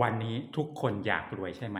วันนี้ทุกคนอยากรวยใช่ไหม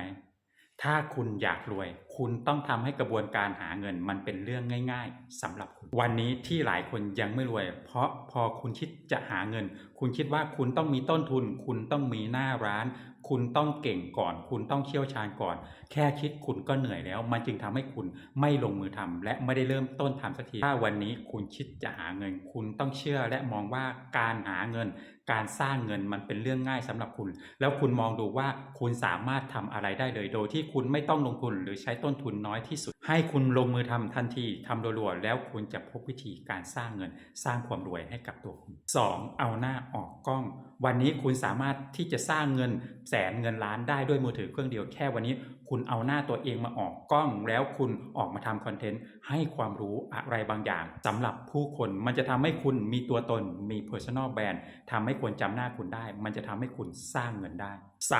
ถ้าคุณอยากรวย คุณต้องทำให้กระบวนการหาเงินมันเป็นเรื่องง่าย ๆสำหรับคุณ วันนี้ที่หลายคนยังไม่รวย เพราะพอคุณคิดจะหาเงิน คุณคิดว่าคุณต้องมีต้นทุน คุณต้องมีหน้าร้าน คุณต้องเก่งก่อน คุณต้องเชี่ยวชาญก่อน แค่คิดคุณก็เหนื่อยแล้ว มันจึงทำให้คุณไม่ลงมือทำและไม่ได้เริ่มต้นทำสักทีถ้าวันนี้คุณคิดจะหาเงิน คุณต้องเชื่อและมองว่าการหาเงิน การสร้างเงินมันเป็นเรื่องง่ายสำหรับคุณ แล้วคุณมองดูว่าคุณสามารถทำอะไรได้เลย โดยที่คุณไม่ต้องลงทุนหรือใช้ต้น้นทุนน้อยที่สุด ให้คุณลงมือทำทันทีทำรัวๆแล้วคุณจะพบวิธีการสร้างเงิน สร้างความรวยให้กับตัวคุณ 2. เอาหน้าออกกล้อง วันนี้คุณสามารถที่จะสร้างเงินแสนเงินล้านได้ด้วยมือถือเครื่องเดียวแค่วันนี้ คุณเอาหน้าตัวเองมาออกกล้อง แล้วคุณออกมาทำคอนเทนต์ให้ความรู้อะไรบางอย่างสำหรับผู้คนมันจะทำให้คุณมีตัวตนมี personal brand ทำให้คนจำหน้าคุณได้ มันจะทำให้คุณสร้างเงินได้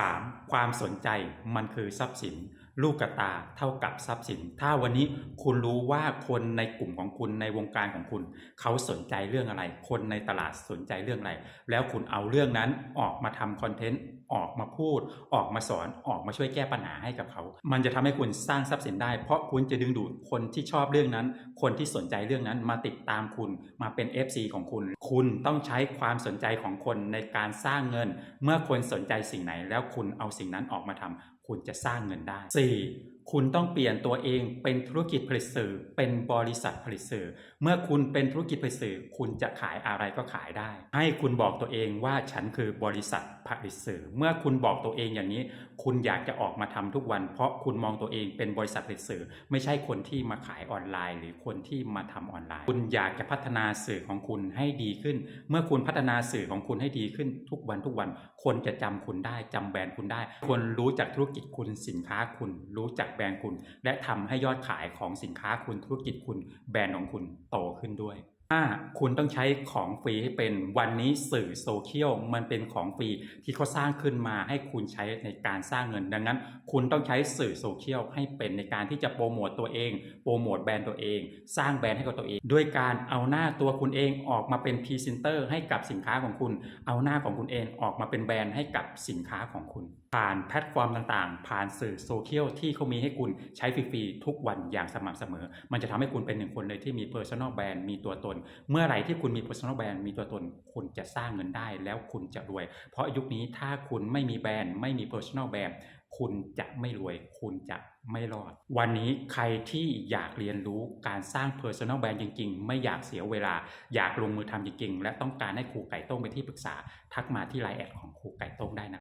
3. ความสนใจมันคือทรัพย์สิน ลูกกระตาเท่ากับทรัพย์สิน ถ้าวันนี้คุณรู้ว่าคนในกลุ่มของคุณในวงการของคุณ เขาสนใจเรื่องอะไร คนในตลาดสนใจเรื่องอะไร แล้วคุณเอาเรื่องนั้นออกมาทำคอนเทนต์ ออกมาพูด ออกมาสอนออกมาช่วยแก้ปัญหาให้กับเขา มันจะทำให้คุณสร้างทรัพย์สินได้ เพราะคุณจะดึงดูดคนที่ชอบเรื่องนั้น คนที่สนใจเรื่องนั้นมาติดตามคุณมาเป็น FC ของคุณ คุณต้องใช้ความสนใจของคนในการสร้างเงิน เมื่อคนสนใจสิ่งไหน แล้วคุณเอาสิ่งนั้นออกมาทำคุณจะสร้างเงินได้ 4. คุณต้องเปลี่ยนตัวเองเป็นธุรกิจผลิตสื่อ เป็นบริษัทผลิตสื่อ เมื่อคุณเป็นธุรกิจผลิตสื่อ คุณจะขายอะไรก็ขายได้ ให้คุณบอกตัวเองว่าฉันคือบริษัทผลิตสื่อ เมื่อคุณบอกตัวเองอย่างนี้ คุณอยากจะออกมาทำทุกวัน เพราะคุณมองตัวเองเป็นบริษัทผลิตสื่อ ไม่ใช่คนที่มาขายออนไลน์ หรือคนที่มาทำออนไลน์ คุณอยากจะพัฒนาสื่อของคุณให้ดีขึ้น เมื่อคุณพัฒนาสื่อของคุณให้ดีขึ้นทุกวันทุกวัน คนจะจำคุณได้จำแบรนด์คุณได้ คนรู้จักธุรกิจคุณสินค้าคุณรู้จักแบรนด์คุณ และทำให้ยอดขายของสินค้าคุณธุรกิจคุณแบรนด์ของคุณโตขึ้นด้วย 5. คุณต้องใช้ของฟรีให้เป็นวันนี้สื่อโซเชียลมันเป็นของฟรีที่เขาสร้างขึ้นมาให้คุณใช้ในการสร้างเงินดังนั้น คุณต้องใช้สื่อโซเชียลให้เป็นในการที่จะโปรโมตตัวเองโปรโมทแบรนด์ตัวเอง สร้างแบรนด์ให้กับตัวเอง ด้วยการเอาหน้าตัวคุณเองออกมาเป็นพรีเซนเตอร์ให้กับสินค้าของคุณ เอาหน้าของคุณเองออกมาเป็นแบรนด์ให้กับสินค้าของคุณ ผ่านแพลตฟอร์มต่างๆ ผ่านสื่อโซเชียลที่เขามีให้คุณใช้ฟรีๆทุกวันอย่างสม่ำเสมอ มันจะทำให้คุณเป็นหนึ่งคนเลยที่มี personal brand มีตัวตน เมื่อไหร่ที่คุณมี personal brand มีตัวตน คุณจะสร้างเงินได้แล้วคุณจะรวย เพราะยุคนี้ถ้าคุณไม่มีแบรนด์ไม่มี personal brand คุณจะไม่รวย คุณจะไม่รอด วันนี้ใครที่อยากเรียนรู้การสร้าง personal brand จริง ๆ ไม่อยากเสียเวลา อยากลงมือทำจริง ๆ และต้องการให้ครูไก่โต้งเป็นที่ปรึกษา ทักมาที่ไลน์แอดของครูไก่โต้งได้นะ